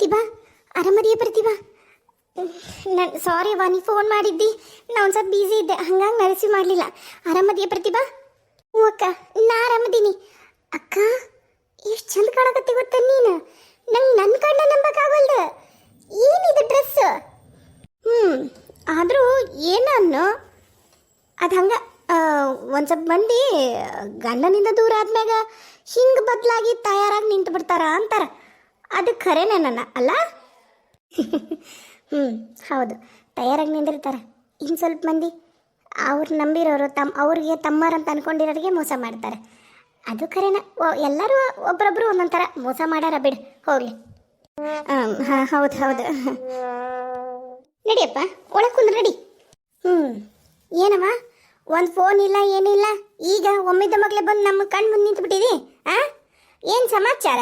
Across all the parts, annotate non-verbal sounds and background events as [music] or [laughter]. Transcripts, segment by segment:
ಪ್ರತಿಭಾ ಆರಾಮದಿಯ ಪ್ರತಿಭಾ ನಾನು ಸಾರಿ ಬನ್ನಿ ಫೋನ್ ಮಾಡಿದ್ದಿ. ನಾ ಒಂದು ಸ್ವಲ್ಪ ಬ್ಯುಸಿ ಇದ್ದೆ. ಹಂಗಾಗಿ ನಾ ರಿಸೀವ್ ಮಾಡಲಿಲ್ಲ. ಆರಾಮದಿಯ ಪ್ರತಿಭಾ ಹ್ಞೂ ಅಕ್ಕ, ನಾ ಆರಾಮದೀನಿ ಅಕ್ಕ, ಎಷ್ಟು ಚಂದ ಕಾಣಕತ್ತಿ ಗೊತ್ತ ನೀನು? ನಂಗೆ ನನ್ನ ಕಣ್ಣ ನಂಬಕ್ಕಾಗಲ್ದ? ಏನಿದು ಡ್ರೆಸ್ ಹ್ಞೂ ಆದರೂ ಏನನ್ನು ಅದು ಹಂಗೆ ಒಂದು ಸ್ವಲ್ಪ ಮಂದಿ ಗಂಡನಿಂದ ದೂರ ಆದ್ಮ್ಯಾಗ ಹಿಂಗೆ ಬದಲಾಗಿ ತಯಾರಾಗಿ ನಿಂತು ಬಿಡ್ತಾರ ಅಂತಾರ. ಅದು ಖರೇನೇ ನನ್ನ, ಅಲ್ಲ? ಹ್ಞೂ ಹೌದು. ತಯಾರಾಗಿ ನಿಂದಿರ್ತಾರೆ. ಇನ್ನು ಸ್ವಲ್ಪ ಮಂದಿ ಅವ್ರು ನಂಬಿರೋರು ತಮ್ಮ ಅವ್ರಿಗೆ ತಮ್ಮರಂತ ಅನ್ಕೊಂಡಿರೋರಿಗೆ ಮೋಸ ಮಾಡ್ತಾರೆ. ಅದು ಖರೇನ? ಎಲ್ಲರೂ ಒಬ್ಬರೊಬ್ಬರು ಒಂದೊಂಥರ ಥರ ಮೋಸ ಮಾಡಾರ ಬಿಡು, ಹೋಗ್ಲಿ. ಹಾಂ, ಹೌದು ಹೌದು. ನಡಿಯಪ್ಪ, ಒಳಗೆ ಕುಂದ್ರ ನಡಿ. ಹ್ಞೂ ಏನಮ್ಮ? ಒಂದು ಫೋನ್ ಇಲ್ಲ, ಏನಿಲ್ಲ? ಈಗ ಒಮ್ಮಿದ್ದ ಮಗಳೇ ಬಂದು ನಮ್ಮ ಕಣ್ಣು ಮುಂದೆ ನಿಂತ್ಬಿಟ್ಟಿದಿ, ಆ? ಏನು ಸಮಾಚಾರ?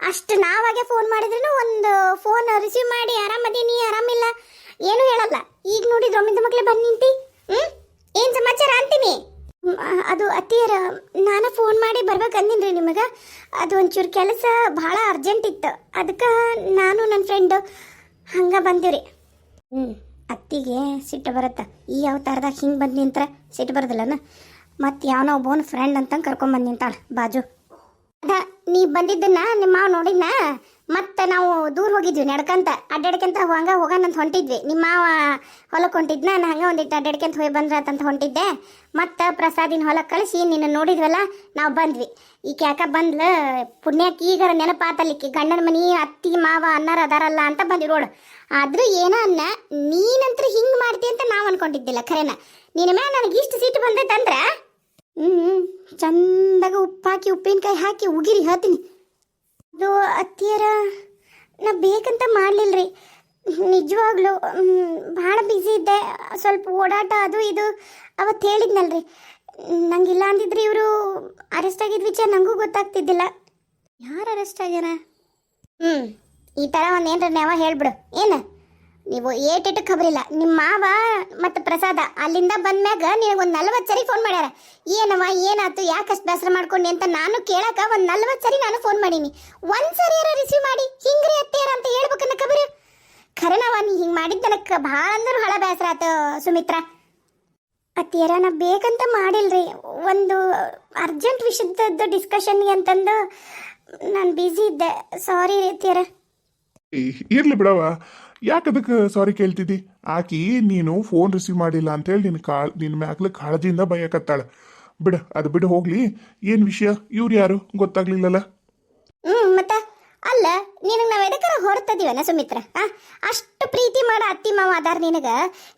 ಅಷ್ಟು ನಾವಾಗೆ ಫೋನ್ ಮಾಡಿದ್ರೂ ಒಂದು ಫೋನ್ ರಿಸೀವ್ ಮಾಡಿ ಆರಾಮದೀನಿ ಆರಾಮಿಲ್ಲ? ಏನು ಹೇಳಲ್ಲ. ಈಗ ನೋಡಿ ಒಮ್ಮಿದ್ದ ಮಕ್ಕಳೇ ಬಂದು ನಿಂತಿ. ಹ್ಞೂ ಏನು ಸಮಾಚಾರ ಅಂತೀನಿ ಹ್ಮ್, ಅದು ಅತ್ತಿಯರ ನಾನು ಫೋನ್ ಮಾಡಿ ಬರ್ಬೇಕಂದಿನ್ರಿ ನಿಮಗೆ. ಅದು ಒಂಚೂರು ಕೆಲಸ ಭಾಳ ಅರ್ಜೆಂಟ್ ಇತ್ತು. ಅದಕ್ಕೆ ನಾನು ನನ್ನ ಫ್ರೆಂಡ್ ಹಂಗೆ ಬಂದಿವ್ರಿ. ಹ್ಞೂ ಅತ್ತಿಗೆ ಸಿಟ್ಟು ಬರುತ್ತೆ. ಈ ಅವತಾರದಾಗ ಹಿಂಗೆ ಬಂದು ನಿಂತ್ರ ಸಿಟ್ಟು ಬರೋದಿಲ್ಲನ? ಮತ್ತು ಯಾವನೋ ಒಬ್ಬನ ಫ್ರೆಂಡ್ ಅಂತ ಕರ್ಕೊಂಬಂದು ನಿಂತಾಳ ಬಾಜು. ಅದ ನೀ ಬಂದಿದ್ದನ್ನ ನಿಮ್ಮ ಮಾವ ನೋಡಿದ್ನ? ಮತ್ತೆ ನಾವು ದೂರ ಹೋಗಿದ್ವಿ, ನಡ್ಕಂತ. ಅಡ್ಡಾಡ್ಕಂತ ಹಂಗ ಹೋಗೋಣಂತ ಹೊಂಟಿದ್ವಿ. ನಿಮ್ಮ ಮಾವ ಹೊಲಕ್ಕೆ ಹೊಂಟಿದ್ನ? ನಾನು ಹಂಗೆ ಒಂದಿಟ್ಟು ಅಡ್ಡಾಡ್ಕಂತ ಹೋಗಿ ಬಂದ್ರತಂತ ಹೊಂಟಿದ್ದೆ. ಮತ್ತೆ ಪ್ರಸಾದಿನ ಹೊಲಕ್ಕೆ ಕಳಿಸಿ ನಿನ್ನ ನೋಡಿದ್ವಲ್ಲ, ನಾವು ಬಂದ್ವಿ. ಈಕೆ ಯಾಕ ಬಂದ್ಲ? ಪುಣ್ಯಕ್ಕೆ ಈಗ ನೆನಪಾತಲಿಕ್ಕೆ ಗಂಡನ ಮನಿ, ಅತ್ತಿ, ಮಾವ ಅನ್ನಾರ ಅದಾರಲ್ಲ ಅಂತ ಬಂದ್ವಿ ನೋಡು. ಆದರೂ ಏನೋ ಅನ್ನ, ನೀನಂತ್ರ ಹಿಂಗ್ ಮಾಡ್ತಿ ಅಂತ ನಾವು ಅನ್ಕೊಂಡಿದ್ದಿಲ್ಲ, ಖರೇನ? ನಿನ್ನ ಮ್ಯಾಲ ನನಗೆ ಇಷ್ಟು ಸಿಟ್ಟು ಬಂದೈತಂದ್ರ ಹ್ಮ್ ಚಂದಾಗ ಉಪ್ಪು ಹಾಕಿ ಉಪ್ಪಿನಕಾಯಿ ಹಾಕಿ ಉಗಿರಿ ಹತ್ತೀನಿ ಅದು ಅತ್ತಿಯರ, ನಾ ಬೇಕಂತ ಮಾಡ್ಲಿಲ್ರಿ. ನಿಜವಾಗ್ಲೂ ಭಾಳ ಬ್ಯುಸಿ ಇದ್ದೆ. ಸ್ವಲ್ಪ ಓಡಾಟ, ಅದು ಇದು. ಅವತ್ತು ಹೇಳಿದ್ನಲ್ರಿ. ನಂಗಿಲ್ಲ ಅಂದಿದ್ರೆ ಇವರು ಅರೆಸ್ಟ್ ಆಗಿದ್ದ ವಿಚಾರ ನನಗೂ ಗೊತ್ತಾಗ್ತಿದ್ದಿಲ್ಲ. ಯಾರು ಅರೆಸ್ಟ್ ಆಗ್ಯಾರ? ಹ್ಞೂ ಈ ಥರ ಒಂದು ಏನ್ರ ನಾವ ಹೇಳ್ಬಿಡು. ಏನು? ನೀವು ಏಟಿಟ್ಟು ಖಬರಿಲ್ಲ. ನಿಮ್ಮ ಮಾವ ಮತ್ತು ಪ್ರಸಾದ ಅಲ್ಲಿಂದ ಬಂದ್ಮ್ಯಾಗ ಒಂದು ನಲ್ವತ್ತು ಸರಿ ಫೋನ್ ಮಾಡ್ಯಾರ. ಏನವ ಏನಾಯ್ತು ಯಾಕೆ ಅಷ್ಟು ಬೇಸರ ಮಾಡ್ಕೊಂಡಿ ಅಂತ ನಾನು ಕೇಳಕ ಒಂದು ನಲ್ವತ್ತು ಸರಿ ನಾನು ಫೋನ್ ಮಾಡೀನಿ. ಒಂದು ಸರಿ ರಿಸೀವ್ ಮಾಡಿ? ಹಿಂಗ್ರಿ ಅತ್ತೇರ ಅಂತ ಹೇಳ್ಬೇಕನ್ನ ಖಬರಿ? ಖರೇನವ ನೀ ಹಿಂಗೆ ಮಾಡಿದ್ದ ನನಗೆ ಭಾಳ ಅಂದ್ರೆ ಹಳ ಬೇಸರ ಆತು ಸುಮಿತ್ರ. ಅತ್ತಿಯರ ನಾ ಬೇಕಂತ ಮಾಡಿಲ್ರಿ. ಒಂದು ಅರ್ಜೆಂಟ್ ವಿಷಯದ್ದು ಡಿಸ್ಕಷನ್ಗೆ ಅಂತಂದು ನಾನು ಬ್ಯುಸಿ ಇದ್ದೆ. ಸಾರಿ ರೀ ಅತ್ತಿಯರ. ಏ, ಇರ್ಲಿ ಬಿಡವ ಯಾಕದಕ್ಕೆ ಸಾರಿ ಕೇಳ್ತಿದ್ದಿ? ಆಕಿ, ನೀನು ಫೋನ್ ರಿಸೀವ್ ಮಾಡಿಲ್ಲ ಅಂತೇಳಿ ನಿನ್ನ ಕಾ ನಿನ್ನ ಮ್ಯಾಗ್ಲ ಕಾಳಜಿಯಿಂದ ಬಯಕತ್ತಾಳ. ಬಿಡ, ಅದು ಬಿಡು ಹೋಗ್ಲಿ. ಏನು ವಿಷಯ? ಇವ್ರು ಯಾರು? ಗೊತ್ತಾಗ್ಲಿಲ್ಲಲ್ಲ ಹ್ಞೂ ಮತ್ತೆ ಅಲ್ಲ ನಿನಗೆ ನಾವು ಎದಕ್ಕಾರ ಹೊರತದೀವನ ಸುಮಿತ್ರ? ಆ, ಅಷ್ಟು ಪ್ರೀತಿ ಮಾಡೋ ಅತ್ತಿ ಮಾವ ಅದಾರ ನಿನಗ?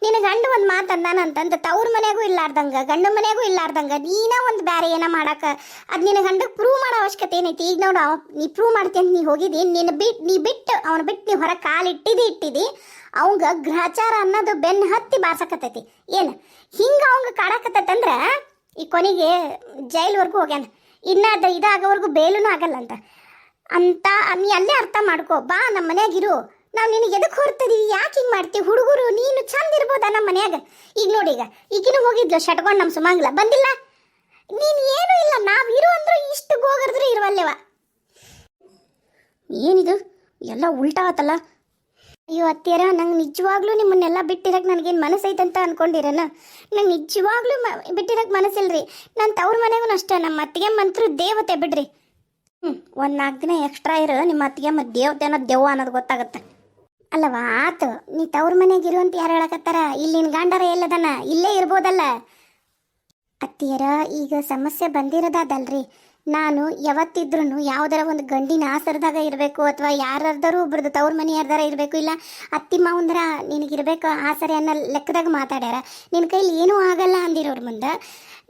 ನಿನ ಗಂಡ ಒಂದು ಮಾತು ಅಂದಾನಂತಂದು ತವ್ರ ಮನೆಗೂ ಇಲ್ಲಾರ್ದಂಗ, ಗಂಡ ಮನೆಗೂ ಇಲ್ಲಾರ್ದಂಗ, ನೀನ ಒಂದು ಬೇರೆ ಏನ ಮಾಡಾಕ? ಅದು ನಿನ್ನ ಗಂಡಕ್ಕೆ ಪ್ರೂವ್ ಮಾಡೋ ಅವಶ್ಯಕತೆ ಏನೈತಿ? ಈಗ ನೋಡು ನೀ ಪ್ರೂವ್ ಮಾಡ್ತೀನಿ ನೀ ಹೋಗಿದಿ, ನಿನ್ನ ಬಿಟ್ಟು ನೀ ಬಿಟ್ಟು ಅವನ ಬಿಟ್ಟು ನೀ ಹೊರಗೆ ಕಾಲು ಇಟ್ಟಿದಿ ಇಟ್ಟಿದಿ ಅವಂಗ ಗ್ರಹಚಾರ ಅನ್ನೋದು ಬೆನ್ನು ಹತ್ತಿ ಬಾರ್ಸಕತ್ತೈತಿ. ಏನು? ಹಿಂಗೆ ಅವಂಗ ಕಾಡಾಕತ್ತಂದ್ರ ಈ ಕೊನೆಗೆ ಜೈಲ್ವರೆಗೂ ಹೋಗ್ಯಾನ. ಇನ್ನ ಅದ ಇದಾಗೋವರೆಗೂ ಬೇಲೂ ಆಗಲ್ಲ ಅಂತ ಅಂತ ನೀ ಅಲ್ಲೇ ಅರ್ಥ ಮಾಡ್ಕೋ. ಬಾ ನಮ್ಮ ಮನೆಯಾಗಿರು ನಾವು ನಿನಗೆ ಎದಕ್ಕೆ ಹೊರ್ತದೀವಿ ಯಾಕೆ ಹಿಂಗೆ ಮಾಡ್ತೀವಿ ಹುಡುಗರು, ನೀನು ಚಂದ ಇರ್ಬೋದ ನಮ್ಮ ಮನೆಯಾಗ? ಈಗ ನೋಡಿ ಈಗ. ಈಗಿನೂ ಹೋಗಿದ್ಲು ಶಟ್ಕೊಂಡು ನಮ್ಮ ಸುಮಂಗ್ಲ. ಬಂದಿಲ್ಲ? ನೀನು ಏನೂ ಇಲ್ಲ. ನಾವು ಇರು ಅಂದ್ರೆ ಇಷ್ಟು ಗೋಗರ್ದ್ರು ಇರುವಲ್ಲೇವ. ಏನಿದು? ಎಲ್ಲ ಉಲ್ಟಾ ಆತಲ್ಲ? ಅಯ್ಯೋ ಅತ್ತಿಯರ, ನಂಗೆ ನಿಜವಾಗ್ಲೂ ನಿಮ್ಮನ್ನೆಲ್ಲ ಬಿಟ್ಟಿರಕ್ಕೆ ನನಗೇನು ಮನಸ್ಸೈತೆ ಅಂತ ಅನ್ಕೊಂಡಿರನ? ನಂಗೆ ನಿಜವಾಗ್ಲೂ ಮ ಬಿಟ್ಟಿರಕ್ಕೆ ರೀ ನಾನು ತವ್ರ ಮನೆಗೂ ಅಷ್ಟೇ. ನಮ್ಮ ಅತ್ತಿಗೆ ಮಂತ್ರು ದೇವತೆ ಬಿಡ್ರಿ. ಹ್ಞೂ ಒಂದು ನಾಲ್ಕು ದಿನ ಎಕ್ಸ್ಟ್ರಾ ಇರು, ನಿಮ್ಮ ಅತ್ತಿಗೆ ಮತ್ತೆ ದೇವತೆ ಅನ್ನೋದು ದೆವ್ವ ಅನ್ನೋದು ಗೊತ್ತಾಗುತ್ತೆ. ಅಲ್ಲವ ಆತು, ನೀ ತವ್ರ ಮನೆಗೆ ಅಂತ ಯಾರು ಹೇಳಕತ್ತಾರ? ಇಲ್ಲಿನ ಗಂಡರ ಎಲ್ಲದನ, ಇಲ್ಲೇ ಇರ್ಬೋದಲ್ಲ. ಅತ್ತಿಯರ, ಈಗ ಸಮಸ್ಯೆ ಬಂದಿರೋದಾದಲ್ರಿ. ನಾನು ಯಾವತ್ತಿದ್ರೂ ಯಾವ್ದಾರ ಒಂದು ಗಂಡಿನ ಆಸರದಾಗ ಇರಬೇಕು ಅಥವಾ ಯಾರ್ದಾರು ಒಬ್ರದ್ದು ತವ್ರ ಮನೆ ಯಾರ್ದಾರ ಇರಬೇಕು, ಇಲ್ಲ ಅತ್ತಿ ಮಾವಂದ್ರ ನಿನಗಿರ್ಬೇಕು ಆಸರೆ ಅನ್ನೋ ಲೆಕ್ಕದಾಗ ಮಾತಾಡ್ಯಾರ. ನಿನ್ನ ಕೈಲಿ ಏನೂ ಆಗಲ್ಲ ಅಂದಿರೋರ ಮುಂದೆ.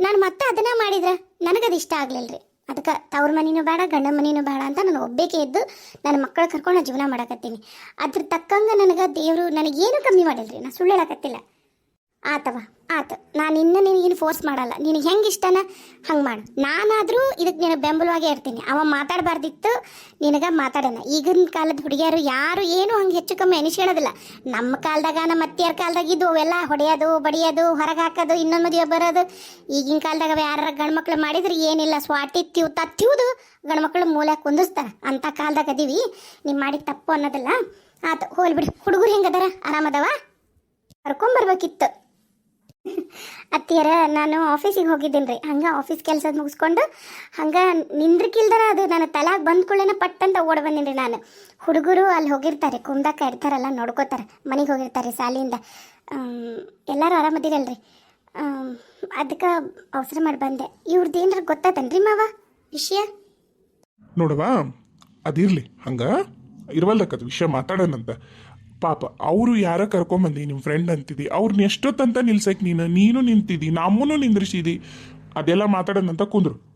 ನಾನು ಮತ್ತೆ ಅದನ್ನ ಮಾಡಿದ್ರೆ? ನನಗದು ಇಷ್ಟ ಆಗ್ಲಿಲ್ರಿ. ಅದಕ್ಕೆ ತವ್ರ ಮನಿನೂ ಬೇಡ, ಗಂಡ ಮನಿನೂ ಬೇಡ ಅಂತ ನಾನು ಒಬ್ಬೇಕೆ ಇದ್ದು ನನ್ನ ಮಕ್ಕಳು ಕರ್ಕೊಂಡು ಜೀವನ ಮಾಡಕತ್ತೀನಿ. ಅದ್ರ ತಕ್ಕಂಗೆ ನನಗೆ ದೇವರು ನನಗೇನು ಕಮ್ಮಿ ಮಾಡಿಲ್ರಿ? ನಾನು ಸುಳ್ಳು ಹೇಳಕತ್ತಿಲ್ಲ. ಆತವ, ಆತ. ನಾನು ಇನ್ನು ನಿನಗೇನು ಫೋರ್ಸ್ ಮಾಡಲ್ಲ. ನಿನಗೆ ಹೆಂಗೆ ಇಷ್ಟನ? ಹಂಗೆ ಮಾಡು. ನಾನಾದರೂ ಇದಕ್ಕೆ ನಿನಗೆ ಬೆಂಬಲವಾಗೇ ಇರ್ತೀನಿ. ಅವ ಮಾತಾಡಬಾರ್ದಿತ್ತು, ನಿನಗೆ ಮಾತಾಡೋಣ. ಈಗಿನ ಕಾಲದ ಹುಡುಗಿಯರು ಯಾರು ಏನು ಹಂಗೆ ಹೆಚ್ಚು ಕಮ್ಮಿ ಎನಿಸ್ಕೊಳ್ಳೋದಿಲ್ಲ ನಮ್ಮ ಕಾಲದಾಗ, ನಮ್ಮ ಅತ್ತಿಯರ ಕಾಲದಾಗ ಇದು ಅವೆಲ್ಲ ಹೊಡೆಯೋದು, ಬಡಿಯೋದು, ಹೊರಗೆ ಹಾಕೋದು, ಇನ್ನೊಂದು ಮದುವೆ ಬರೋದು. ಈಗಿನ ಕಾಲದಾಗ ಯಾರ ಗಂಡ್ಮಕ್ಳು ಮಾಡಿದ್ರೆ ಏನಿಲ್ಲ. ಸ್ವಾಟಿ ತ್ಯೂ ತಿವ್ದು ಗಂಡ್ಮಕ್ಳು ಮೂಲೆ ಕುಂದಿಸ್ತಾರೆ. ಅಂಥ ಕಾಲದಾಗ ಅದೀವಿ. ನೀವು ಮಾಡಿದ ತಪ್ಪು ಅನ್ನೋದಿಲ್ಲ. ಆತು ಹೋಗ್ಲಿ ಬಿಡಿ. ಹುಡುಗರು ಹೆಂಗದಾರ? ಆರಾಮದವ? ಕರ್ಕೊಂಬರ್ಬೇಕಿತ್ತು. ಅತ್ತಿಯರ, ನಾನು ಆಫೀಸಿಗೆ ಹೋಗಿದ್ದೀನಿ ರೀ. ಹಂಗೆ ಆಫೀಸ್ ಕೆಲಸ ಮುಗಿಸ್ಕೊಂಡು, ಹಂಗೆ ನಿಂದ್ರಕಿಲ್ದರ ಅದು ನನ್ನ ತಲಾಗ ಬಂದ ಕೂಡಲೇ ಪಟ್ಟಂತ ಓಡ್ ಬಂದೀನಿ ರೀ ನಾನು. ಹುಡುಗರು ಅಲ್ಲಿ ಹೋಗಿರ್ತಾರೆ ಕುಂದಕ್ಕ ಇರ್ತಾರಲ್ಲ, ನೋಡ್ಕೋತಾರೆ, ಮನೆಗೆ ಹೋಗಿರ್ತಾರೆ ಶಾಲೆಯಿಂದ ಎಲ್ಲರೂ ಆರಾಮದಿರಲ್ರಿ. ಅದಕ್ಕೆ ಅವಸರ ಮಾಡಿ ಬಂದೆ. ಇವ್ರದ್ದು ಏನಾರ ಗೊತ್ತಾತನ್ರಿ ಮಾವ, ವಿಷಯ? ನೋಡವಾ ಅದಿರಲಿ, ಹಂಗೆ? ಇರುವಲ್ದಕ್ಕದು ವಿಷಯ ಮಾತಾಡೋಣಂತ. ಪಾಪ, ಅವರು ಯಾರ ಕರ್ಕೊಂಬಂದಿ ನಿಮ್ಮ ಫ್ರೆಂಡ್ ಅಂತಿದಿ ಅವ್ರನ್ನ ಎಷ್ಟೊತ್ತಂತ ನಿಲ್ಸಕ್ ನೀನು? ನೀನು ನಿಂತಿದ್ದಿ, ನಮ್ಮನ್ನು ನಿಂದ್ರಿಸಿದಿ ಅದೆಲ್ಲ ಮಾತಾಡೋದಂತ ಕುಂದ್ರು.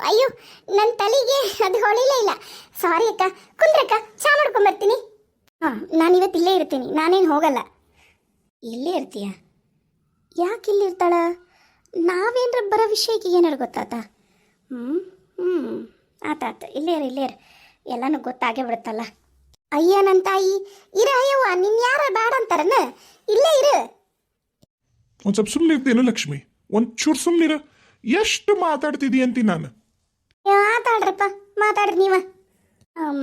ಅಯ್ಯೋ ನನ್ನ ತಲೆಗೆ ಅದು ಹೊಳಿಲೇ ಇಲ್ಲ. ಸಾರಿ ಅಕ್ಕ. ಕುಂದ್ರಕ್ಕ ಚಾ ಮಾಡ್ಕೊಂಬರ್ತೀನಿ ಹಾಂ, ನಾನು ಇವತ್ತು ಇಲ್ಲೇ ಇರ್ತೀನಿ. ನಾನೇನು ಹೋಗಲ್ಲ. ಇಲ್ಲೇ ಇರ್ತೀಯ? ಯಾಕೆ ಇಲ್ಲಿ ಇರ್ತಾಳ? ನಾವೇನ್ರ ಬರೋ ವಿಷಯಕ್ಕೆ ಏನಾರು ಗೊತ್ತಾತ? ಹ್ಞೂ ಹ್ಞೂ ಆತ. ಇಲ್ಲೇ ಇರ, ಇಲ್ಲೇ ಇರು. ಎಲ್ಲನೂ ಗೊತ್ತಾಗೇ ಬಿಡುತ್ತಲ್ಲ. ಅಯ್ಯ ನನ್ನ ತಾಯಿ ಇರ ಅಯ್ಯವ್ವ ನಿನ್ ಯಾರ ಬೇಡ ಅಂತಾರನ? ಇಲ್ಲೇ ಇರು. ಒಂದ್ ಸ್ವಲ್ಪ ಸುಮ್ಮನೆ ಇರ್ತೇನು ಲಕ್ಷ್ಮಿ? ಒಂದ್ ಚೂರು ಸುಮ್ಮನಿರ ಎಷ್ಟು ಮಾತಾಡ್ತಿದಿ ಅಂತೀನಿ ನಾನು? ಮಾತಾಡ್ರಪ್ಪ ಮಾತಾಡ್ರಿ ನೀವ.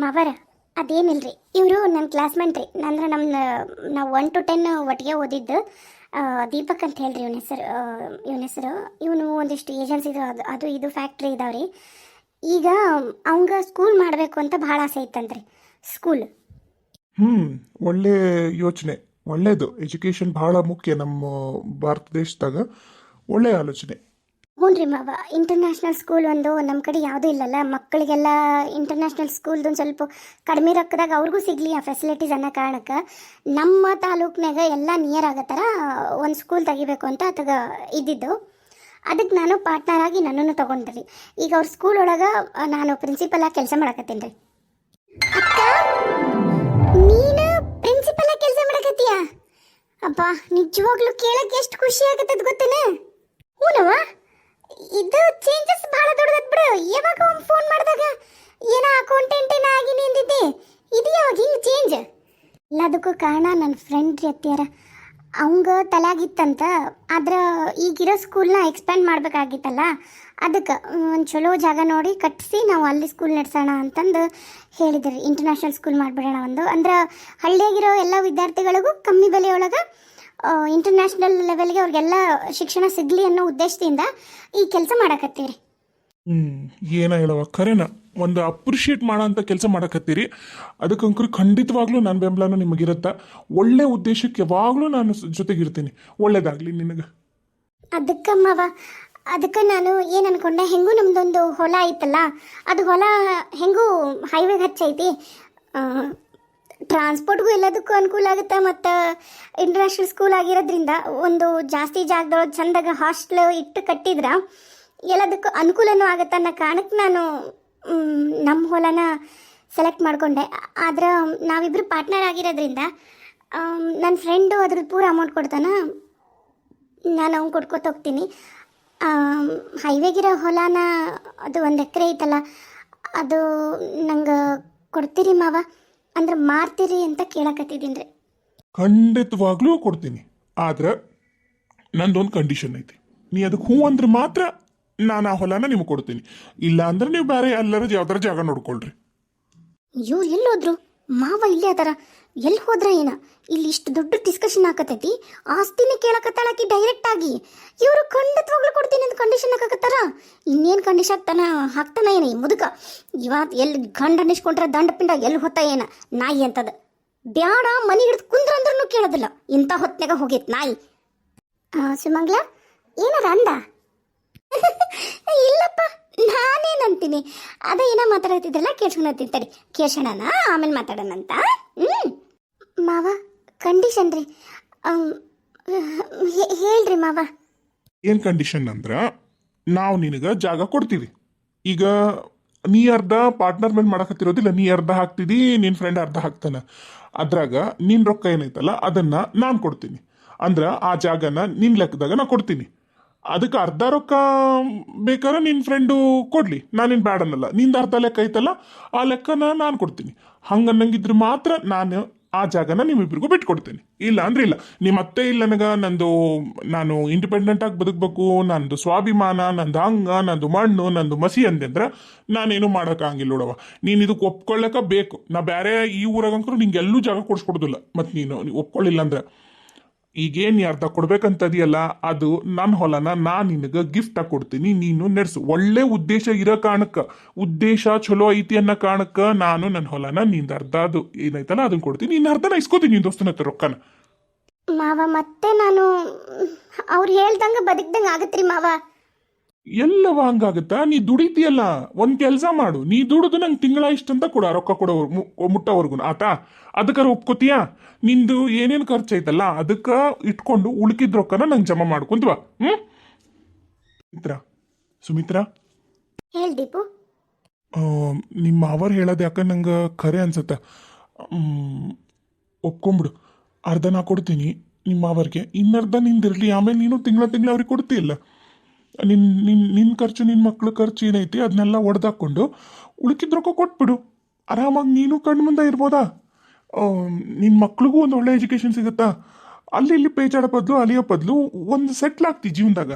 ಮವರ ಅದೇನಿಲ್ರಿ ಇವರು ನನ್ನ ಕ್ಲಾಸ್ಮೇಟ್ ರೀ. ಅಂದ್ರೆ ನಮ್ಮ ನಾವು ಒನ್ ಟು ಟೆನ್ ಒಟ್ಟಿಗೆ ಓದಿದ್ದು. ದೀಪಕ್ ಅಂತ ಹೇಳ್ರಿ ಇವನ ಹೆಸರು. ಇವನ ಹೆಸರು ಇವನು ಒಂದಿಷ್ಟು ಏಜೆನ್ಸಿ ಅದು ಅದು ಇದು ಫ್ಯಾಕ್ಟ್ರಿ ಇದಾವ್ರಿ. ಈಗ ಅವಂಗ ಸ್ಕೂಲ್ ಮಾಡಬೇಕು ಅಂತ ಭಾಳ ಆಸೆ ಇತ್ತಂತ್ರಿ. ಸ್ಕೂಲ್. ಹ್ಮ್ ಒಳ್ಳೆ ಯೋಚನೆ. ಒಳ್ಳೇದು. ಎಜುಕೇಶನ್ ಬಹಳ ಮುಖ್ಯ ನಮ್ಮ ಭಾರತ ದೇಶದಾಗ. ಒಳ್ಳೆ ಆಲೋಚನೆ. ಹ್ಞೂ ರೀ ಮಾವ. ಇಂಟರ್ನ್ಯಾಷನಲ್ ಸ್ಕೂಲ್ ಒಂದು ನಮ್ಮ ಕಡೆ ಯಾವುದೂ ಇಲ್ಲಲ್ಲ. ಮಕ್ಕಳಿಗೆಲ್ಲ ಇಂಟರ್ನ್ಯಾಷನಲ್ ಸ್ಕೂಲ್ದು ಒಂದು ಸ್ವಲ್ಪ ಕಡಿಮೆ ರೊಕ್ಕದಾಗ ಅವ್ರಿಗೂ ಸಿಗಲಿ ಆ ಫೆಸಿಲಿಟೀಸ್ ಅನ್ನೋ ಕಾರಣಕ್ಕೆ. ನಮ್ಮ ತಾಲೂಕ್ನಾಗ ಎಲ್ಲ ನಿಯರ್ ಆಗೋ ಥರ ಒಂದು ಸ್ಕೂಲ್ ತೆಗಿಬೇಕು ಅಂತ ಅತಗ ಇದ್ದಿದ್ದು. ಅದಕ್ಕೆ ನಾನು ಪಾರ್ಟ್ನರ್ ಆಗಿ ನನ್ನನ್ನು ತೊಗೊಂಡ್ರಿ ಈಗ ಅವ್ರ ಸ್ಕೂಲ್ ಒಳಗೆ ನಾನು ಪ್ರಿನ್ಸಿಪಲ್ ಆಗಿ ಕೆಲಸ ಮಾಡಕತ್ತೀನಿ ರೀ. ನೀನು ಪ್ರಿನ್ಸಿಪಲ್ ಕೆಲಸ ಮಾಡಕತ್ತೀಯ? ಅಪ್ಪ ನಿಜವಾಗ್ಲೂ ಕೇಳಕ್ಕೆ ಎಷ್ಟು ಖುಷಿ ಆಗತ್ತದ ಗೊತ್ತೇನೆ? ಹೂನವ ಇದು ಚೇಂಜಸ್ ಬಹಳ ದೊಡ್ಡದತ್ ಬಿಡು. ಯಾವಾಗ ಫೋನ್ ಮಾಡಿದಾಗ ಏನೋ ಅಕೌಂಟೆಂಟ್ ಏನೋ ಆಗಿ ನಿಂದಿದ್ದೆ ಇದು ಯಾವಾಗ ಹಿಂಗೆ ಚೇಂಜ್ ಎಲ್ಲದಕ್ಕೂ ಕಾರಣ ನನ್ನ ಫ್ರೆಂಡ್ ರೀ ಅತ್ತಿಯಾರ. ಅವಂಗ ತಲೆಯಾಗಿತ್ತಂತ ಆದ್ರೆ ಈಗಿರೋ ಸ್ಕೂಲ್ನ ಎಕ್ಸ್ಪ್ಯಾಂಡ್ ಮಾಡ್ಬೇಕಾಗಿತ್ತಲ್ಲ ಅದಕ್ಕೆ ಒಂದು ಚಲೋ ಜಾಗ ನೋಡಿ ಕಟ್ಟಿಸಿ ನಾವು ಅಲ್ಲಿ ಸ್ಕೂಲ್ ನಡೆಸೋಣ ಅಂತಂದು ಹೇಳಿದ್ರಿ. ಇಂಟರ್ನ್ಯಾಷನಲ್ ಸ್ಕೂಲ್ ಮಾಡಿಬಿಡೋಣ ಒಂದು. ಅಂದ್ರೆ ಹಳ್ಳಿಯಾಗಿರೋ ಎಲ್ಲ ವಿದ್ಯಾರ್ಥಿಗಳಿಗೂ ಕಮ್ಮಿ ಬೆಲೆಯೊಳಗೆ ಇಂಟರ್ನ್ಯಾಷನಲ್ ಲೆವೆಲ್ಗೆ ಅವ್ರಿಗೆಲ್ಲ ಶಿಕ್ಷಣ ಸಿಗಲಿ ಅನ್ನೋ ಉದ್ದೇಶದಿಂದ ಈ ಕೆಲಸ ಮಾಡಕತ್ತೀರಿ. ಹ್ಮ್ ಏನ ಹೇಳುವ ಖರೇನ ಒಂದು ಅಪ್ರಿಷಿಯೇಟ್ ಮಾಡೋಂಥ ಕೆಲಸ ಮಾಡಕತ್ತೀರಿ. ಅದಕ್ಕಂಕರು ಖಂಡಿತವಾಗ್ಲೂ ನನ್ನ ಬೆಂಬಲನೂ ನಿಮಗಿರುತ್ತ. ಒಳ್ಳೆ ಉದ್ದೇಶಕ್ಕೆ ಯಾವಾಗಲೂ ನಾನು ಜೊತೆಗಿರ್ತೀನಿ. ಒಳ್ಳೇದಾಗಲಿ ನಿನಗೆ. ಅದಕ್ಕಮ್ಮವ ಅದಕ್ಕೆ ನಾನು ಏನು ಅನ್ಕೊಂಡೆ, ಹೆಂಗೂ ನಮ್ದೊಂದು ಹೊಲ ಐತಲ್ಲ, ಅದು ಹೊಲ ಹೆಂಗೂ ಹೈವೇಗೆ ಹಚ್ಚೈತಿ. ಟ್ರಾನ್ಸ್ಪೋರ್ಟ್ಗೂ ಎಲ್ಲದಕ್ಕೂ ಅನುಕೂಲ ಆಗುತ್ತೆ ಮತ್ತು ಇಂಟರ್ನ್ಯಾಷನಲ್ ಸ್ಕೂಲ್ ಆಗಿರೋದ್ರಿಂದ ಒಂದು ಜಾಸ್ತಿ ಜಾಗದೊಳಗೆ ಚಂದಾಗ ಹಾಸ್ಟೆಲ್ ಇಟ್ಟು ಕಟ್ಟಿದ್ರೆ ಎಲ್ಲದಕ್ಕೂ ಅನುಕೂಲನೂ ಆಗುತ್ತೆ ಅನ್ನೋ ಕಾರಣಕ್ಕೆ ನಾನು ನಮ್ಮ ಹೊಲನ ಸೆಲೆಕ್ಟ್ ಮಾಡಿಕೊಂಡೆ. ಆದ್ರೆ ನಾವಿಬ್ಬರು ಪಾರ್ಟ್ನರ್ ಆಗಿರೋದ್ರಿಂದ ನನ್ನ ಫ್ರೆಂಡು ಅದ್ರದ್ದು ಪೂರ ಅಮೌಂಟ್ ಕೊಡ್ತಾನೆ. ನಾನು ಅವ್ನು ಕೊಟ್ಕೊತ ಹೋಗ್ತೀನಿ. ಹೈವೇಗಿರೋ ಹೊಲನ ಅದು ಒಂದು ಎಕರೆ ಐತಲ್ಲ ಅದು ನಂಗೆ ಕೊಡ್ತೀರಿ ಮಾವ? ಅಂದ್ರೆ ಮಾರ್ತೀರಿ ಅಂತ ಕೇಳಕತ್ತಿದ್ದೀನಿ ರೀ. ಖಂಡಿತವಾಗ್ಲೂ ಕೊಡ್ತೀನಿ. ಆದ್ರೆ ನಂದೊಂದು ಕಂಡೀಷನ್ ಐತಿ. ನೀ ಅದಕ್ಕೆ ಹ್ಞೂ ಅಂದ್ರೆ ಮಾತ್ರ ನಾನು ಆ ಹೊಲನ ನಿಮಗೆ ಕೊಡ್ತೀನಿ. ಇಲ್ಲ ಅಂದ್ರೆ ನೀವು ಬೇರೆ ಎಲ್ಲರ ಯಾವ್ದಾರ ಜಾಗ ನೋಡ್ಕೊಳ್ರಿ. ಇವ್ರು ಎಲ್ಲಿ ಹೋದ್ರು? ಮಾವ ಇಲ್ಲೇ ಅದರ. ಎಲ್ಲಿ ಹೋದ್ರ ಏನ? ಇಲ್ಲಿ ಇಷ್ಟು ದೊಡ್ಡ ಡಿಸ್ಕಷನ್ ಹಾಕತೈತಿ ಆಸ್ತಿನೇ ಕೇಳಕತ್ತಾಳಕಿ ಡೈರೆಕ್ಟ್ ಆಗಿ. ಇವರು ಖಂಡಿತವಾಗ್ಲೂ ಕೊಡ್ತೀನಿ ಅಂತ ಕಂಡೀಷನ್ ಹಾಕತ್ತಾರ ಇನ್ನೇನು ಕಂಡೀಷನ್ ಹಾಕ್ತಾನ ಹಾಕ್ತಾನ ಏನ ಈ ಮುದುಕ? ಇವತ್ತು ಎಲ್ಲಿ ಗಂಡ ಅನ್ನಿಸ್ಕೊಂಡ್ರೆ ದಂಡ ಪಿಂಡ ಎಲ್ಲಿ ಹೊತ್ತ ಏನ? ನಾಯಿ ಅಂತದ. ಬ್ಯಾಡ, ಮನೆ ಹಿಡಿದು ಕುಂದ್ರ ಅಂದ್ರೂ ಕೇಳೋದಿಲ್ಲ. ಇಂಥ ಹೊತ್ನಾಗ ಹೋಗೈತ್ ನಾಯಿ. ಸುಮಂಗ್ಲ, ಏನಾರ ಅಂದ? [laughs] ನಾನೇನಂತೀನಿ ಅದೇ ಏನೋ ಕೇಳ್ಸ್ಕೊಳತ್ತೀನಿ ತರಿ ಕೇಳ್ಸೋಣ ಆಮೇಲೆ ಮಾತಾಡೋಣ ಅಂತ. ಹ್ಞೂ ಮಾವ ಕಂಡೀಷನ್ ರೀ. ಹೇಳ್ರಿ ಮಾವ. ಏನು ಕಂಡೀಷನ್ ಅಂದ್ರೆ, ನಾವು ನಿನಗೆ ಜಾಗ ಕೊಡ್ತೀವಿ. ಈಗ, ನೀ ಅರ್ಧ ಪಾರ್ಟ್ನರ್ ಮೇಲೆ ಮಾಡಕತ್ತಿರೋದಿಲ್ಲ, ನೀ ಅರ್ಧ ಹಾಕ್ತಿದಿ ನಿನ್ನ ಫ್ರೆಂಡ್ ಅರ್ಧ ಹಾಕ್ತಾನ. ಅದ್ರಾಗ ನಿನ್ನ ರೊಕ್ಕ ಏನೈತಲ್ಲ, ಅದನ್ನ ನಾನು ಕೊಡ್ತೀನಿ. ಅಂದ್ರ ಆ ಜಾಗನ ನಿನ್ ಲೆಕ್ಕದಾಗ ನಾ ಕೊಡ್ತೀನಿ. ಅದಕ್ಕೆ ಅರ್ಧ ರೊಕ್ಕ ಬೇಕಾದ್ರೆ ನಿನ್ನ ಫ್ರೆಂಡು ಕೊಡಲಿ. ನಾನೇನು ಬ್ಯಾಡ ಅನ್ನಲ್ಲ ನಿಂದು ಅರ್ಧ ಲೆಕ್ಕ ಐತಲ್ಲ, ಆ ಲೆಕ್ಕನ ನಾನು ಕೊಡ್ತೀನಿ. ಹಂಗನ್ನಂಗಿದ್ರೆ ಮಾತ್ರ ನಾನು ಆ ಜಾಗನ ನಿಮ್ಮಿಬ್ಬರಿಗೂ ಬಿಟ್ಕೊಡ್ತೀನಿ. ಇಲ್ಲ ಅಂದ್ರೆ ಇಲ್ಲ. ನಿಮ್ಮ ಅತ್ತೆ ಇಲ್ಲ ನನಗೆ ನಂದು ನಾನು ಇಂಡಿಪೆಂಡೆಂಟ್ ಆಗಿ ಬದುಕಬೇಕು, ನಂದು ಸ್ವಾಭಿಮಾನ, ನಂದು ಹಂಗ ನಂದು ಮಣ್ಣು, ನಂದು ಮಸಿ ಅಂದೆ ಅಂದ್ರೆ ನಾನೇನು ಮಾಡೋಕ್ಕಾಗಿಲ್ಲ ನೋಡವ ನೀನು ಇದಕ್ಕೆ ಒಪ್ಕೊಳ್ಳೋಕೆ ಬೇಕು. ನಾ ಬೇರೆ ಈ ಊರಾಗಂಕರು ನಿಂಗೆ ಎಲ್ಲೂ ಜಾಗ ಕೊಡಿಸ್ಕೊಡೋದಿಲ್ಲ. ಮತ್ತು ನೀನು ಒಪ್ಕೊಳ್ಳಿಲ್ಲ ಅಂದ್ರೆ. ಈಗೇನು ಅರ್ಧ ಕೊಡ್ಬೇಕಂತದಿಯಲ್ಲ, ಅದು ನನ್ನ ಹೊಲನ ನಾ ನಿನಗೆ ಗಿಫ್ಟ್ ಕೊಡ್ತೀನಿ, ನೀನು ನಡೆಸು. ಒಳ್ಳೆ ಉದ್ದೇಶ ಇರೋ ಕಾರಣಕ್ಕೆ. ಉದ್ದೇಶ ಚಲೋ ಐತಿ ಅನ್ನೋ ಕಾರಣಕ್ಕೆ ನಾನು ನನ್ನ ಹೊಲನ ನಿಂದ ಅರ್ಧ ಅದು ಏನೈತಲ್ಲ ಅದನ್ನ ಕೊಡ್ತೀನಿ. ನಿನ್ನ ಅರ್ಧನ ಇಸ್ಕೋತೀನಿ ನಿನ್ನ ದೋಸ್ತನ ಹತ್ರ ರೊಕ್ಕನ. ಮಾವ, ಮತ್ತೆ ನಾನು ಅವ್ರು ಹೇಳ್ದಂಗೆ ಬದುಕ್ದಂಗೆ ಆಗತ್ರಿ ಮಾವ. ಎಲ್ಲವ ಹಂಗಾಗತ್ತಾ? ನೀ ದುಡಿತಿಯಲ್ಲ ಒಂದ್ ಕೆಲಸ ಮಾಡು. ನೀ ದುಡಿದು ನಂಗೆ ತಿಂಗಳ ಇಷ್ಟಂತ ಕೊಡು ರೊಕ್ಕ ಕೊಡೋ ಮುಟ್ಟೋವರ್ಗು ಆತಾ? ಅದಕ್ಕಾರ ಒಪ್ಕೋತೀಯಾ? ನಿಂದು ಏನೇನು ಖರ್ಚು ಐತಲ್ಲ ಅದಕ್ಕೆ ಇಟ್ಕೊಂಡು ಉಳ್ಕಿದ ರೊಕ್ಕನ ನಂಗೆ ಜಮಾ ಮಾಡ್ಕೊಂತ ಹ್ಮ್? ಸುಮಿತ್ರಾ? ಸುಮಿತ್ರಾ? ಹೇಳ್ ದೀಪು. ನಿಮ್ಮ ಮಾವರು ಹೇಳೋದು ಯಾಕೆ ನಂಗೆ ಖರೆ ಅನ್ಸತ್ತ? ಒಪ್ಕೊಂಬಿಡು. ಅರ್ಧ ನಾ ಕೊಡ್ತೀನಿ ನಿಮ್ಮ ಮಾವರಿಗೆ. ಇನ್ನರ್ಧ ನಿಂದಿರಲಿ ಆಮೇಲೆ ನೀನು ತಿಂಗಳ ತಿಂಗಳ ಅವ್ರಿಗೆ ಕೊಡ್ತೀಯಲ್ಲ? ನಿನ್ನ ನಿನ್ನ ನಿನ್ನ ಖರ್ಚು ನಿನ್ನ ಮಕ್ಳ ಖರ್ಚು ಏನೈತಿ ಅದನ್ನೆಲ್ಲ ಒಡೆದಾಕೊಂಡು ಉಳ್ಕಿದ ರೊಕ್ಕ ಕೊಟ್ಬಿಡು. ಆರಾಮಾಗಿ ನೀನು ಕಣ್ಣು ಮುಂದೆ ಇರ್ಬೋದಾ? ನಿನ್ನ ಮಕ್ಳಿಗೂ ಒಂದು ಒಳ್ಳೆ ಎಜುಕೇಷನ್ ಸಿಗುತ್ತಾ? ಅಲ್ಲಿ ಇಲ್ಲಿ ಪೇಚಾಡೋ ಬದಲು, ಅಲಿಯೋ ಬದಲು ಒಂದು ಸೆಟ್ಲ್ ಆಗ್ತಿ ಜೀವನದಾಗ.